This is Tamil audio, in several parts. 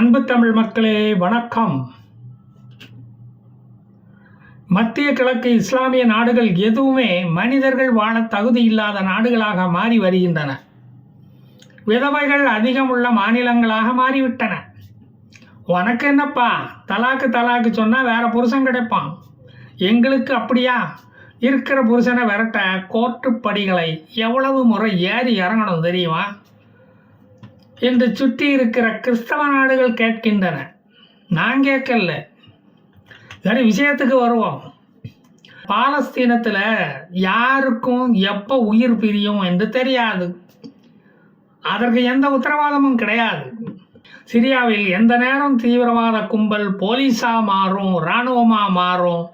அன்பு தமிழ் மக்களே வணக்கம். மத்திய கிழக்கு இஸ்லாமிய நாடுகள் எதுவுமே மனிதர்கள் வாழ தகுதி இல்லாத நாடுகளாக மாறி வருகின்றன. விதவைகள் அதிகம் உள்ள மாநிலங்களாக மாறிவிட்டன. உனக்கு என்னப்பா? தலாக்கு தலாக்கு சொன்னால் வேற புருஷன் கிடைப்பான். எங்களுக்கு அப்படியா? இருக்கிற புருஷனை விரட்ட கோர்ட்டு படிகளை எவ்வளவு முறை ஏறி இறங்கணும் தெரியுமா? என்று சுற்றி இருக்கிற கிறிஸ்தவ நாடுகள் கேட்கின்றன. நான் கேட்கல. சரி விஷயத்துக்கு வருவோம். பாலஸ்தீனத்தில் யாருக்கும் எப்போ உயிர் பிரியும் என்று தெரியாது. அதற்கு எந்த உத்தரவாதமும் கிடையாது. சிரியாவில் எந்த நேரம் தீவிரவாத கும்பல் போலீஸாக மாறும் இராணுவமாக மாறும்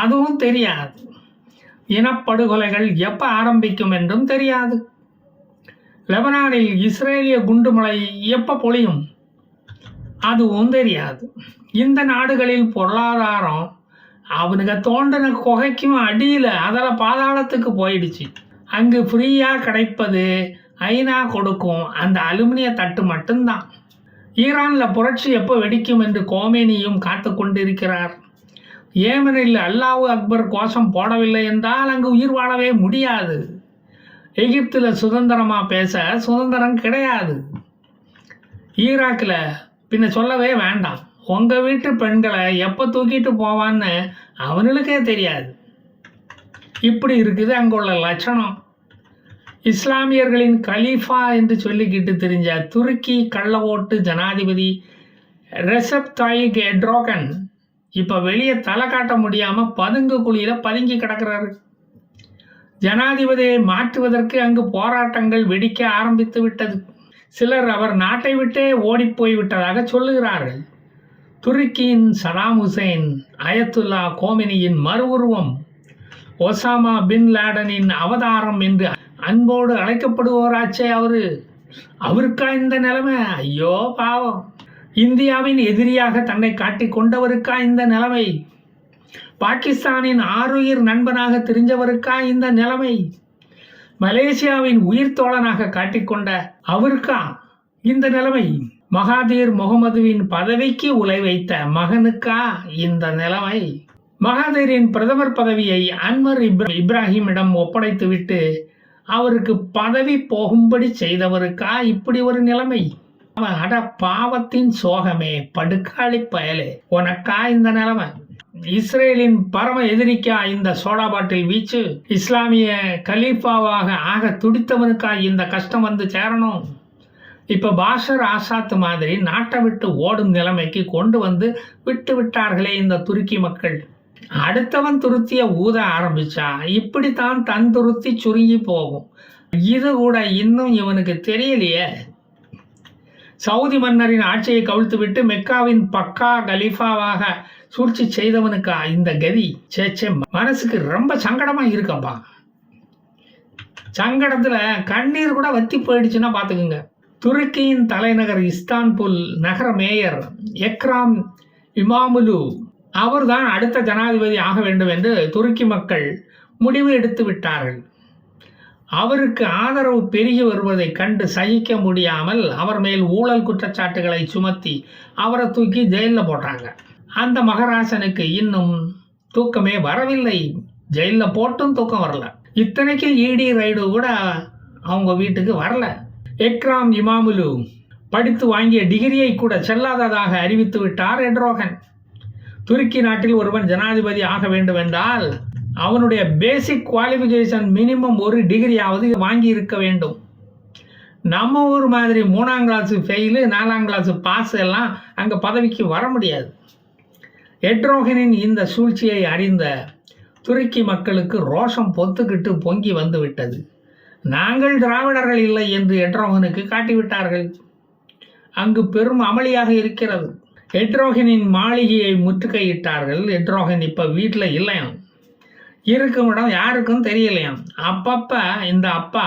அதுவும் தெரியாது. இனப்படுகொலைகள் எப்போ ஆரம்பிக்கும் என்றும் தெரியாது. லெபனானில் இஸ்ரேலிய குண்டுமலை எப்போ பொழியும்? அதுவும் தெரியாது. இந்த நாடுகளில் பொருளாதாரம் அவனுங்க தோண்டின குகைக்கும் அடியில் அதில் பாதாளத்துக்கு போயிடுச்சு. அங்கு ஃப்ரீயாக கிடைப்பது ஐநா கொடுக்கும். அந்த அலுமினிய தட்டு மட்டும்தான். ஈரானில் புரட்சி எப்போ வெடிக்கும் என்று கோமேனியும் காத்து கொண்டிருக்கிறார். ஏமனில் அல்லாஹு அக்பர் கோஷம் போடவில்லை என்றால் அங்கு உயிர் வாழவே முடியாது. எகிப்தில் சுதந்திரமாக பேச சுதந்திரம் கிடையாது. ஈராக்கில் பின்ன சொல்லவே வேண்டாம். உங்கள் வீட்டு பெண்களை எப்போ தூக்கிட்டு போவான்னு அவனுக்கே தெரியாது. இப்படி இருக்குது அங்குள்ள லட்சணம். இஸ்லாமியர்களின் கலீஃபா என்று சொல்லிக்கிட்டு தெரிஞ்ச துருக்கி கள்ள ஓட்டு ஜனாதிபதி ரெசப் தாயிக் எட்ரோகன் இப்போ வெளியே தலை காட்ட முடியாமல் பதுங்கு குழியில் பதுங்கி கிடக்கிறாரு. ஜனாதிபதியை மாற்றுவதற்கு அங்கு போராட்டங்கள் வெடிக்க ஆரம்பித்து விட்டது. சிலர் அவர் நாட்டை விட்டே ஓடிப்போய் விட்டதாக சொல்லுகிறார்கள். துருக்கியின் சதாம் ஹுசைன் அயத்துல்லா கோமினியின் மறு உருவம் ஒசாமா பின் லேடனின் அவதாரம் என்று அன்போடு அழைக்கப்படுவோராச்சே அவரு. அவருக்கா இந்த நிலைமை? ஐயோ பாவம். இந்தியாவின் எதிரியாக தன்னை காட்டிக் கொண்டவருக்கா இந்த நிலைமை? பாகிஸ்தானின் ஆறுயிர் நண்பனாக தெரிஞ்சவருக்கா இந்த நிலைமை? மலேசியாவின் உயிர் தோழனாக காட்டிக்கொண்ட அவருக்கா இந்த நிலைமை? மகாதீர் முகமதுவின் பதவிக்கு உலை வைத்த மகனுக்கா இந்த நிலைமை? மகாதீரின் பிரதமர் பதவியை அன்வர் இப்ராஹிமிடம் ஒப்படைத்துவிட்டு அவருக்கு பதவி போகும்படி செய்தவருக்கா இப்படி ஒரு நிலைமை? அட பாவத்தின் சோகமே படுக்காளி பயலே. உனக்கா இந்த நிலைமை? இஸ்ரேலின் பரம எதிரிக்கா இந்த சோடா பாட்டில் வீச்சு? இஸ்லாமிய கலீஃபாவாக ஆக துடித்தவனுக்கா இந்த கஷ்டம் வந்து சேரணும். இப்போ பாஷர் ஆசாத் மாதிரி நாட்டை விட்டு ஓடும் நிலைமைக்கு கொண்டு வந்து விட்டு விட்டார்களே இந்த துருக்கி மக்கள். அடுத்தவன் துருத்திய ஊத ஆரம்பிச்சா இப்படித்தான் தன் துருத்தி சுருங்கி போகும். இது கூட இன்னும் இவனுக்கு தெரியலையே. சவுதி மன்னரின் ஆட்சியை கவிழ்த்துவிட்டு மெக்காவின் பக்கா கலீஃபாவாக சூழ்ச்சி செய்தவனுக்கா இந்த கதி சேச்சே மனசுக்கு ரொம்ப சங்கடமாக இருக்கப்பா. சங்கடத்தில் கண்ணீர் கூட வத்தி போயிடுச்சுன்னா பார்த்துக்குங்க துருக்கியின் தலைநகர் இஸ்தான்புல் நகர மேயர் எக்ராம் இமாமுலு அவர்தான் அடுத்த ஜனாதிபதி ஆக வேண்டும் என்று துருக்கி மக்கள் முடிவு எடுத்து விட்டார்கள் அவருக்கு ஆதரவு பெருகி வருவதைக் கண்டு சகிக்க முடியாமல் அவர் மேல் ஊழல் குற்றச்சாட்டுகளை சுமத்தி அவரை தூக்கி ஜெயிலில் போட்டாங்க. அந்த மகராசனுக்கு இன்னும் தூக்கமே வரவில்லை. ஜெயிலில் போட்டும் தூக்கம் வரல. இத்தனைக்கும் இடி ரைடு கூட அவங்க வீட்டுக்கு வரல. எக்ராம் இமாமுலு படித்து வாங்கிய டிகிரியை கூட செல்லாததாக அறிவித்து விட்டார் எட்ரோகன். துருக்கி நாட்டில் ஒருவன் ஜனாதிபதி ஆக வேண்டும் என்றால் அவனுடைய பேசிக் குவாலிஃபிகேஷன் மினிமம் ஒரு டிகிரியாவது வாங்கி இருக்க வேண்டும். நம்ம ஊர் மாதிரி மூணாம் கிளாஸு ஃபெயிலு நாலாம் கிளாஸு பாஸ் எல்லாம் அங்கே பதவிக்கு வர முடியாது. எட்ரோகனின் இந்த சூழ்ச்சியை அறிந்த துருக்கி மக்களுக்கு ரோஷம் பொத்துக்கிட்டு பொங்கி வந்து விட்டது. நாங்கள் திராவிடர்கள் இல்லை என்று எட்ரோகனுக்கு காட்டிவிட்டார்கள். அங்கு பெரும் அமளியாக இருக்கிறது. எட்ரோகனின் மாளிகையை முற்றுகையிட்டார்கள். எட்ரோகன் இப்போ வீட்டில் இல்லையாம். இருக்கும் இடம் யாருக்கும் தெரியலையாம் அப்பப்போ இந்த அப்பா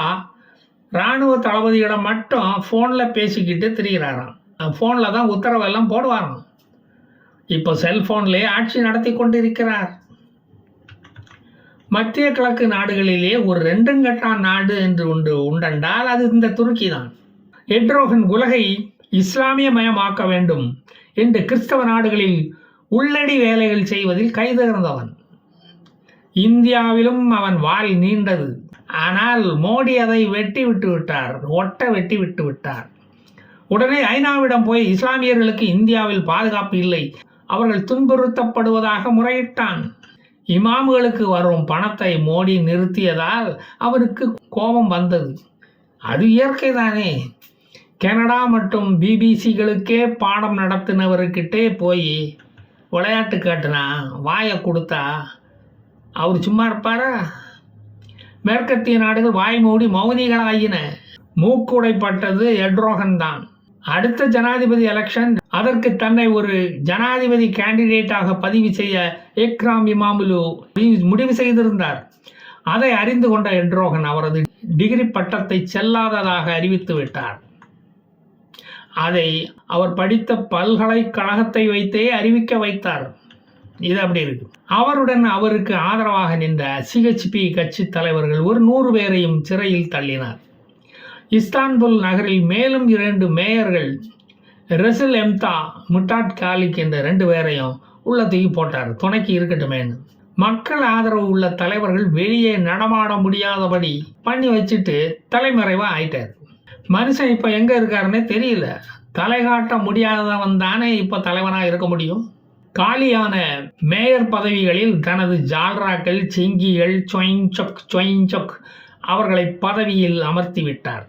இராணுவ தளபதியிடம் மட்டும் ஃபோனில் பேசிக்கிட்டு திரிகிறாராம் ஃபோனில் தான் உத்தரவெல்லாம் போடுவாராம். இப்போ செல்ஃபோன்லேயே ஆட்சி நடத்தி கொண்டிருக்கிறார். மத்திய கிழக்கு நாடுகளிலே ஒரு ரெண்டுங்கட்டான் நாடு என்று ஒன்று உண்டென்றால் அது இந்த துருக்கி தான். எட்ரோகன் உலகை இஸ்லாமியமயமாக்க வேண்டும் என்று கிறிஸ்தவ நாடுகளில் உள்ளடி வேலைகள் செய்வதில் கைதேர்ந்தவன். இந்தியாவிலும் அவன் வால் நீண்டது. ஆனால் மோடி அதை வெட்டி விட்டு விட்டார். ஒட்ட வெட்டி விட்டு விட்டார். உடனே ஐநாவிடம் போய் இஸ்லாமியர்களுக்கு இந்தியாவில் பாதுகாப்பு இல்லை. அவர்கள் துன்புறுத்தப்படுவதாக முறையிட்டான். இமாம்களுக்கு வரும் பணத்தை மோடி நிறுத்தியதால் அவருக்கு கோபம் வந்தது. அது இயற்கை தானே கனடா மற்றும் பிபிசிகளுக்கே பாடம் நடத்தினவர்கிட்டே போய் விளையாட்டு காட்டுனா வாயை கொடுத்தா அவர் சும்மா இருப்பாரா? மேற்கத்திய நாடுகள் வாய் மூடி மௌனிகளாயின. மூக்குடைப்பட்டது எட்ரோகன் தான் அடுத்த ஜனாதிபதி எலெக்ஷன் அதற்கு தன்னை ஒரு ஜனாதிபதி கேண்டிடேட்டாக பதிவு செய்ய ஏக்ராம் இமாமுலு முடிவு செய்திருந்தார். அதை அறிந்து கொண்ட எட்ரோகன் அவரது டிகிரி பட்டத்தை செல்லாததாக அறிவித்து விட்டார். அதை அவர் படித்த பல்கலைக்கழகத்தை வைத்தே அறிவிக்க வைத்தார். இது அப்படி இருக்கு. அவருடன் அவருக்கு ஆதரவாக நின்ற சிஹெச்பி கட்சி தலைவர்கள் ஒரு நூறு பேரையும் சிறையில் தள்ளினார். இஸ்தான்புல் நகரில் மேலும் இரண்டு மேயர்கள் ரெசில் எம்தா முட்டாட் காலிக் என்ற ரெண்டு பேரையும் உள்ள தூக்கி போட்டார். துணைக்கு இருக்கட்டுமேன்னு. மக்கள் ஆதரவு உள்ள தலைவர்கள் வெளியே நடமாட முடியாதபடி பண்ணி வச்சுட்டு தலைமறைவாக ஆயிட்டார். மனுஷன் இப்போ எங்கே இருக்காருன்னே தெரியல. தலை காட்ட முடியாதவன் தானே இப்போ தலைவனாக இருக்க முடியும்? காலியான மேயர் பதவிகளில் தனது ஜால்ராக்கள் செங்கிகள் சொயின்சொக் சொயின்சொக் அவர்களை பதவியில் அமர்த்திவிட்டார்.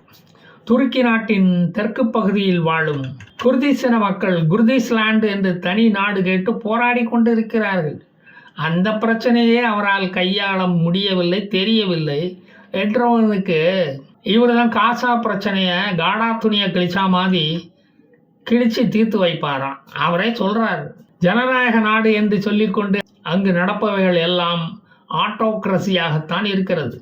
துருக்கி நாட்டின் தெற்கு பகுதியில் வாழும் குர்திசன மக்கள் குர்திஸ்லாண்டு என்று தனி நாடு கேட்டு போராடி கொண்டிருக்கிறார்கள். அந்த பிரச்சனையே அவரால் கையாள முடியவில்லை தெரியவில்லை. என்றவனுக்கு இவர் தான் காசா பிரச்சனையை காடா துணியை கிழிச்சா மாதிரி கிழிச்சு தீர்த்து வைப்பாராம். அவரே சொல்கிறாரு ஜனநாயக நாடு என்று சொல்லிக்கொண்டு அங்கு நடப்பவைகள் எல்லாம் ஆட்டோக்ரஸியாகத்தான் இருக்கிறது.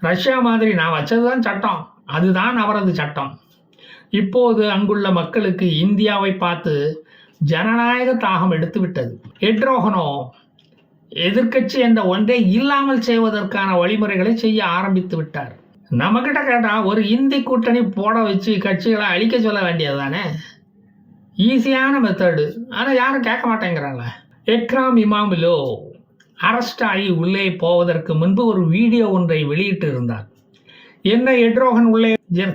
ரஷ்யா மாதிரி நான் வச்சதுதான் சட்டம். அதுதான் அவரது சட்டம். இப்போது அங்குள்ள மக்களுக்கு இந்தியாவை பார்த்து ஜனநாயக தாகம் எடுத்து விட்டது எட்ரோகனோ எதிர்க்கட்சி என்ற ஒன்றே இல்லாமல் செய்வதற்கான வழிமுறைகளை செய்ய ஆரம்பித்து விட்டார். நம்மக்கிட்ட கேட்டால் ஒரு இந்தி கூட்டணி போட வச்சு கட்சிகளை அழிக்க சொல்ல வேண்டியது தானே ஈஸியான மெத்தடு ஆனால் யாரும் கேட்க மாட்டேங்கிறாங்களே. எக்ராம் இமாமிலோ அரெஸ்ட் ஆகி உள்ளே போவதற்கு முன்பு ஒரு வீடியோ ஒன்றை வெளியிட்டு இருந்தார் என்ன எட்ரோகன் உள்ளே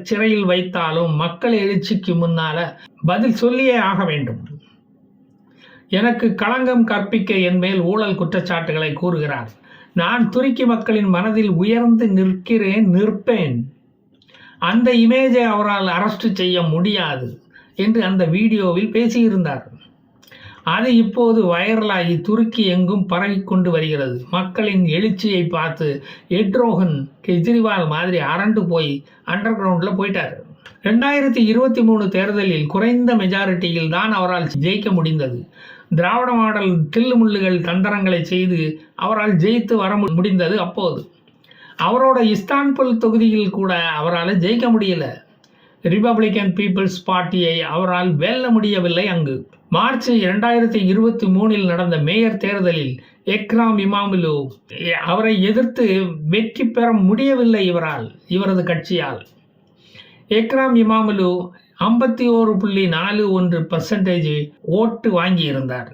சிறையில் வைத்தாலும் மக்கள் எழுச்சிக்கு முன்னால பதில் சொல்லியே ஆக வேண்டும். எனக்கு களங்கம் கற்பிக்க என் மேல் ஊழல் குற்றச்சாட்டுகளை கூறுகிறார். நான் துருக்கி மக்களின் மனதில் உயர்ந்து நிற்கிறேன் நிற்பேன். அந்த இமேஜை அவரால் அரஸ்ட் செய்ய முடியாது. என்று அந்த வீடியோவில் பேசியிருந்தார். அது இப்போது வைரலாகி துருக்கி எங்கும் பரவிக் கொண்டு வருகிறது. மக்களின் எழுச்சியை பார்த்து எட்ரோகன் கெஜ்ரிவால் மாதிரி அரண்டு போய் அண்டர் கிரவுண்டில் போயிட்டார். ரெண்டாயிரத்தி இருபத்தி மூணு தேர்தலில் குறைந்த மெஜாரிட்டியில் தான் அவரால் ஜெயிக்க முடிந்தது. திராவிட மாடல் தில்லுமுள்ளுகள் தந்திரங்களை செய்து அவரால் ஜெயித்து வர முடிந்தது அப்போது. அவரோட இஸ்தான்புல் தொகுதியில் கூட அவரால் ஜெயிக்க முடியல. ரிபப்ளிக்கன் பீப்புள்ஸ் பார்ட்டியை அவரால் வெல்ல முடியவில்லை அங்கு. மார்ச் இரண்டாயிரத்தி இருபத்தி மூணில் நடந்த மேயர் தேர்தலில் எக்ராம் இமாமுலு அவரை எதிர்த்து வெற்றி பெற முடியவில்லை இவரால் இவரது கட்சியால். எக்ராம் இமாமுலு ஐம்பத்தி ஓரு புள்ளி நாலு ஒன்று பர்சன்டேஜ் ஓட்டு வாங்கியிருந்தார்.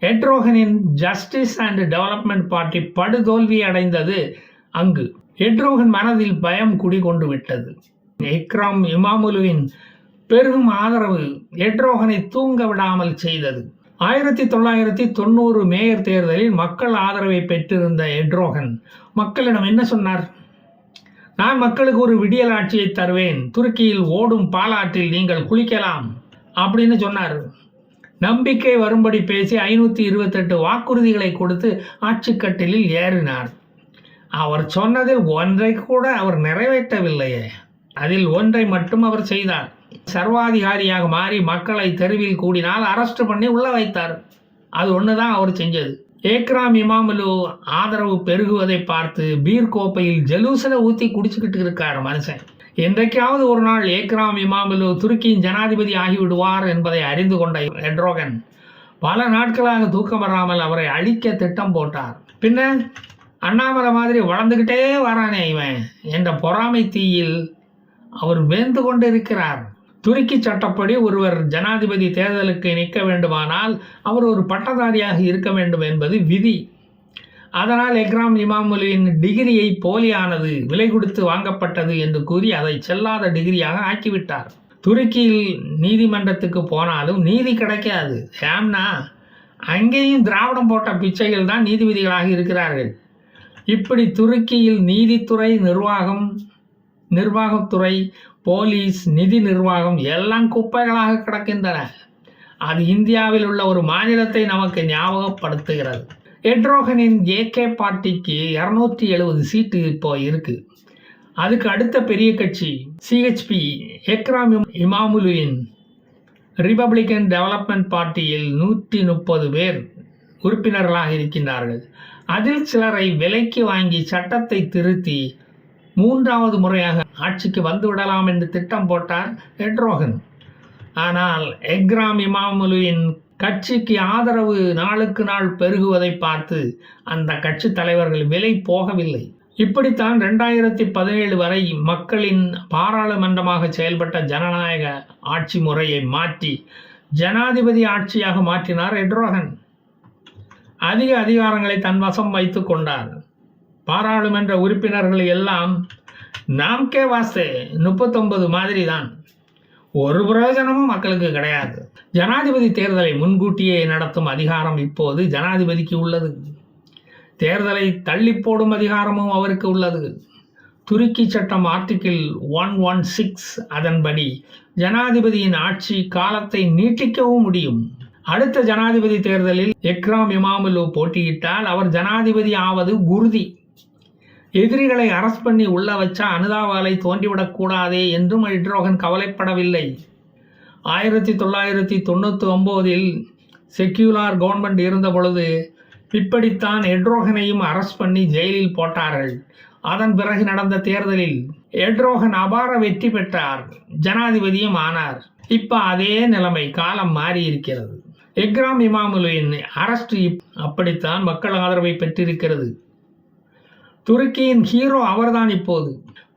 எட்ரோகனின் ஜஸ்டிஸ் அண்ட் டெவலப்மெண்ட் பார்ட்டி படுதோல்வி அடைந்தது அங்கு. எட்ரோகன் மனதில் பயம் குடிகொண்டு விட்டது இக்ராம் இமாமுலுவின் பெருகும் ஆதரவு எட்ரோகனை தூங்க விடாமல் செய்தது. ஆயிரத்தி தொள்ளாயிரத்தி தொண்ணூறு மேயர் தேர்தலில் மக்கள் ஆதரவை பெற்றிருந்த எட்ரோகன் மக்களிடம் என்ன சொன்னார்? நான் மக்களுக்கு ஒரு விடியல் ஆட்சியை தருவேன். துருக்கியில் ஓடும் பாலாற்றில் நீங்கள் குளிக்கலாம் அப்படின்னு சொன்னார். நம்பிக்கை வரும்படி பேசி ஐநூற்றி இருபத்தெட்டு வாக்குறுதிகளை கொடுத்து ஆட்சிக்கட்டிலில் ஏறினார். அவர் சொன்னதில் ஒன்றை கூட அவர் நிறைவேற்றவில்லையே. அதில் ஒன்றை மட்டும் அவர் செய்தார். சர்வாதிகாரியாக மாறி மக்களை தெருவில் கூடினால் அரெஸ்ட் பண்ணி உள்ள வைத்தார். அது ஒன்று தான் அவர் செஞ்சது. ஏக்ராம் இமாமுலு ஆதரவு பெருகுவதை பார்த்து பீர் கோப்பையில் ஜலூசில் ஊற்றி குடிச்சுக்கிட்டு இருக்கார் மனுஷன். என்றைக்காவது ஒரு நாள் ஏக்ராம் இமாமுலு துருக்கியின் ஜனாதிபதி ஆகிவிடுவார் என்பதை அறிந்து கொண்ட எட்ரோகன் பல நாட்களாக தூக்கம் வராமல் அவரை அழிக்க திட்டம் போட்டார். பின்ன அண்ணாமலை மாதிரி வளர்ந்துக்கிட்டே வரானே இவன் என்ற பொறாமை தீயில் அவர் வேந்து கொண்டிருக்கிறார். துருக்கி சட்டப்படி ஒருவர் ஜனாதிபதி தேர்தலுக்கு நிற்க வேண்டுமானால் அவர் ஒரு பட்டதாரியாக இருக்க வேண்டும் என்பது விதி. அதனால் எக்ராம் இமாமுலியின் டிகிரியை போலியானது விலை கொடுத்து வாங்கப்பட்டது என்று கூறி அதை செல்லாத டிகிரியாக ஆக்கிவிட்டார். துருக்கியில் நீதிமன்றத்துக்கு போனாலும் நீதி கிடைக்காது. ஏம்னா அங்கேயும் திராவிடம் போட்ட பிச்சைகள் தான் நீதிபதிகளாக இருக்கிறார்கள். இப்படி துருக்கியில் நீதித்துறை நிர்வாகம் நிர்வாகத்துறை போலீஸ் நிதி நிர்வாகம் எல்லாம் குப்பைகளாக கிடக்கின்றன. அது இந்தியாவில் உள்ள ஒரு மாநிலத்தை நமக்கு ஞாபகப்படுத்துகிறது. எட்ரோகனின் ஏகே பார்ட்டிக்கு இரநூத்தி எழுபது சீட்டு இப்போ இருக்குது அதுக்கு அடுத்த பெரிய கட்சி சிஹெச்பி எக்ராம் இம்- இமாமுலுவின் ரிபப்ளிக்கன் டெவலப்மெண்ட் பார்ட்டியில் நூற்றி முப்பது பேர் உறுப்பினர்களாக இருக்கின்றார்கள். அதில் சிலரை விலைக்கு வாங்கி சட்டத்தை திருத்தி மூன்றாவது முறையாக ஆட்சிக்கு வந்து விடலாம் என்று திட்டம் போட்டார் எட்ரோகன் ஆனால் எக்ராம் இமாமுலுவின் கட்சிக்கு ஆதரவு நாளுக்கு நாள் பெருகுவதை பார்த்து அந்த கட்சி தலைவர்கள் விலை போகவில்லை. இப்படித்தான் ரெண்டாயிரத்தி பதினேழு வரை மக்களின் பாராளுமன்றமாக செயல்பட்ட ஜனநாயக ஆட்சி முறையை மாற்றி ஜனாதிபதி ஆட்சியாக மாற்றினார் எட்ரோகன் அதிக அதிகாரங்களை தன் வசம் வைத்து கொண்டார். பாராளுமன்ற உறுப்பினர்கள் எல்லாம் நாம்கே வாஸ்தே முப்பத்தொன்பது மாதிரி தான் ஒரு பிரயோஜனமும் மக்களுக்கு கிடையாது. ஜனாதிபதி தேர்தலை முன்கூட்டியே நடத்தும் அதிகாரம் இப்போது ஜனாதிபதிக்கு உள்ளது. தேர்தலை தள்ளி போடும் அதிகாரமும் அவருக்கு உள்ளது. துருக்கி சட்டம் ஆர்டிகிள் ஒன் ஒன் சிக்ஸ் அதன்படி ஜனாதிபதியின் ஆட்சி காலத்தை நீட்டிக்கவும் முடியும். அடுத்த ஜனாதிபதி தேர்தலில் எக்ராம் இமாமுலு போட்டியிட்டால் அவர் ஜனாதிபதி ஆவது உறுதி எதிரிகளை அரஸ்ட் பண்ணி உள்ள வச்சா அனுதாவாலை தோன்றிவிடக்கூடாதே என்றும் எட்ரோகன் கவலைப்படவில்லை. ஆயிரத்தி தொள்ளாயிரத்தி தொண்ணூற்றி ஒம்போதில் செக்யூலார் கவர்மெண்ட் இருந்த பொழுது இப்படித்தான் எட்ரோகனையும் அரஸ்ட் பண்ணி ஜெயிலில் போட்டார்கள். அதன் பிறகு நடந்த தேர்தலில் எட்ரோகன் அபார வெற்றி பெற்றார். ஜனாதிபதியும் ஆனார். இப்போ அதே நிலைமை காலம் மாறி இருக்கிறது எக்ராம் இமாமுலின் அரஸ்ட் இப்- அப்படித்தான் மக்கள் ஆதரவை பெற்றிருக்கிறது. துருக்கியின் ஹீரோ அவர்தான் இப்போது.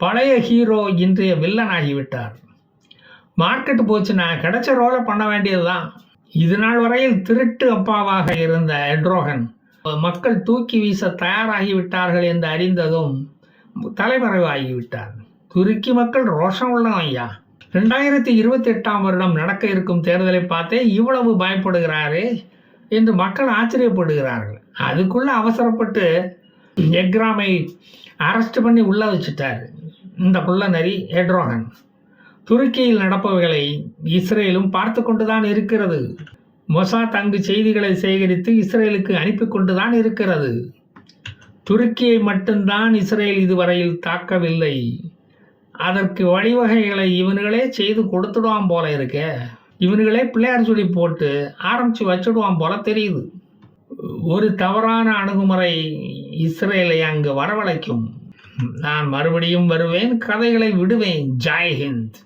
பழைய ஹீரோ இன்றைய வில்லன் ஆகிவிட்டார் மார்க்கெட் போச்சுன்னா கிடைச்ச ரோலை பண்ண வேண்டியதுதான். இது நாள் வரையில் திருட்டு அப்பாவாக இருந்த எட்ரோகன் மக்கள் தூக்கி வீச தயாராகிவிட்டார்கள் என்று அறிந்ததும் தலைமறைவாகிவிட்டார். துருக்கி மக்கள் ரோஷம் உள்ளவன் ஐயா. ரெண்டாயிரத்தி இருபத்தி எட்டாம் வருடம் நடக்க இருக்கும் தேர்தலை பார்த்தே இவ்வளவு பயப்படுகிறாரே என்று மக்கள் ஆச்சரியப்படுகிறார்கள். அதுக்குள்ளே அவசரப்பட்டு எக்ராமை அரெஸ்ட் பண்ணி உள்ளே வச்சுட்டார். இந்த குள்ள நரி எட்ரோகன் துருக்கியில் நடப்பவைகளை இஸ்ரேலும் பார்த்து கொண்டு தான் இருக்கிறது. மொசாத் அங்கு செய்திகளை சேகரித்து இஸ்ரேலுக்கு அனுப்பி கொண்டு தான் இருக்கிறது. துருக்கியை மட்டும்தான் இஸ்ரேல் இதுவரையில் தாக்கவில்லை. அதற்கு வழிவகைகளை இவனுங்களே செய்து கொடுத்துடுவான் போல இருக்க. இவனுங்களே பிள்ளையார் சொல்லி போட்டு ஆரம்பித்து வச்சுடுவான் போல தெரியுது. ஒரு தவறான அணுகுமுறை இஸ்ரேலை அங்கு வரவழைக்கும். நான் மறுபடியும் வருவேன் கதைகளை விடுவேன். ஜாய் ஹிந்த்.